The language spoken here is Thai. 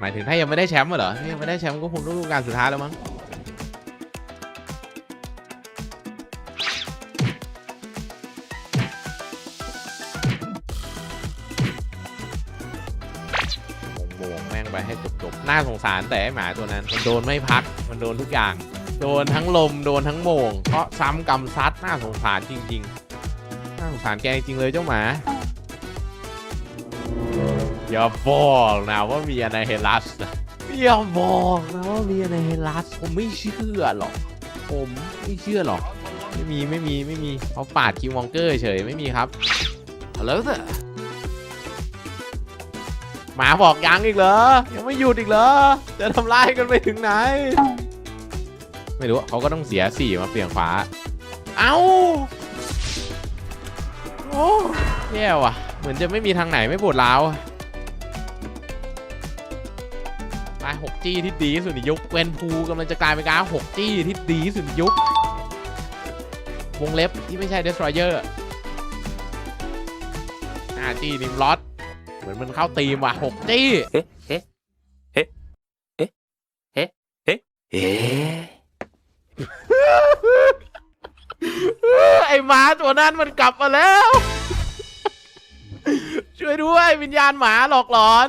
หมายถึงถ้ายังไม่ได้แชมป์เหรอถ้ายังไม่ได้แชมป์ก็คงฤดูกาลสุดท้ายแล้วมั้งโมงแม่งไปให้จบๆน่าสงสารแต่ไอหมาตัวนั้น มันโดนไม่พัก มันโดนทุกอย่าง โดนทั้งลม โดนทั้งโมง เพราะซ้ำกำซัด น่าสงสารจริง ๆ น่าสงสารแกจริงเลยเจ้าหมา อย่าบอกนะว่ามีอนาเฮลัสอย่าบอกนะว่ามีอนาเฮลัสผมไม่เชื่อหรอก ผมไม่เชื่อหรอก ไม่มีไม่มีไม่มีเขาปาดคิวมองเกอร์เฉยไม่มีครับฮัลโหลเถอะหมาบอกยังอีกเหรอ ยังไม่หยุดอีกเหรอ จะทำลายกันไปถึงไหน ไม่รู้เขาก็ต้องเสียสี่มาเปลี่ยนขวา เอ้า โอ้แย่ว่ะ เหมือนจะไม่มีทางไหนไม่ปวดร้าว อะตายหกจี้ที่ดีที่สุดในยุคเวนพูกำลังจะกลายเป็นการหกจี้ที่ดีที่สุดในยุควงเล็บที่ไม่ใช่ destroyer ห้าจี้นิมลอตเหมือนมันเข้าตีมว่ะหกจี้ええไอ้หมาตัวนั้นมันกลับมาแล้ว ช่วยด้วยวิญญาณหมาหลอกหลอน